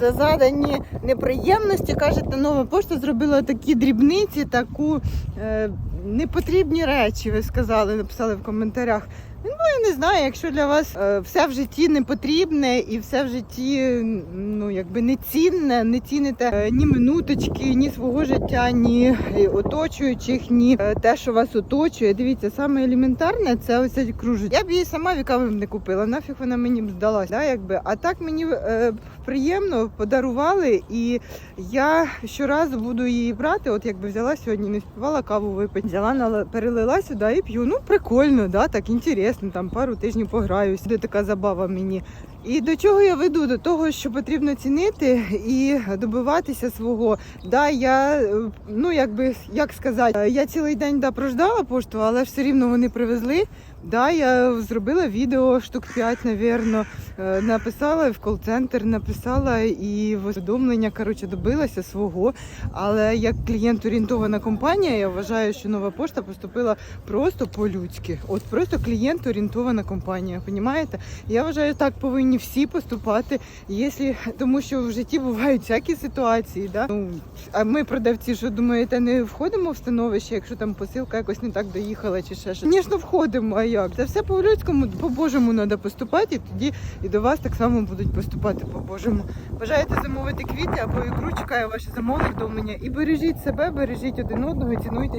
За задані неприємності кажете, нова пошта зробила такі дрібниці, таку е, непотрібні речі. Ви сказали, написали в коментарях. Ну я не знаю, якщо для вас е, все в житті не потрібне і все в житті ну якби не цінне, не ціните е, ні минуточки, ні свого життя, ні е, оточуючих, ні те, що вас оточує. Дивіться, саме елементарне це ось ця кружечка. Я б її сама вікавим не купила. Нафіг вона мені б здалась. Да, якби. А так мені е, приємно подарували, і я щоразу буду її брати. От якби взяла сьогодні, не співала каву випити, взяла перелила сюди і п'ю. Ну прикольно, да, так інтересно. Там пару тижнів пограюсь. Буде така забава мені. І до чого я веду? До того, що потрібно цінити і добиватися свого. Да, я е, ну якби як сказати, е, я цілий день да прождала пошту, але все рівно вони привезли. Да, я зробила відео штук 5, навірно. Е, Написала в кол-центр, написала і в повідомлення, коротше, добилася свого. Але як клієнт-орієнтована компанія, я вважаю, що нова пошта поступила просто по-людськи. От просто клієнт-орієнтована компанія. Понімаєте? Я вважаю, так повинні всі поступати, якщо тому, що в житті бувають всякі ситуації. Да? Ну, а ми, продавці, що думаєте, не входимо в становище, якщо там посилка якось не так доїхала чи ще щось? Звісно, входимо. А як? Це все по-людському, по-божому треба поступати, і тоді і до вас так само будуть поступати по-божому. Бажаєте замовити квіти або ікру, чекаю ваше замовлення. І бережіть себе, бережіть один одного, і цінуйтесь.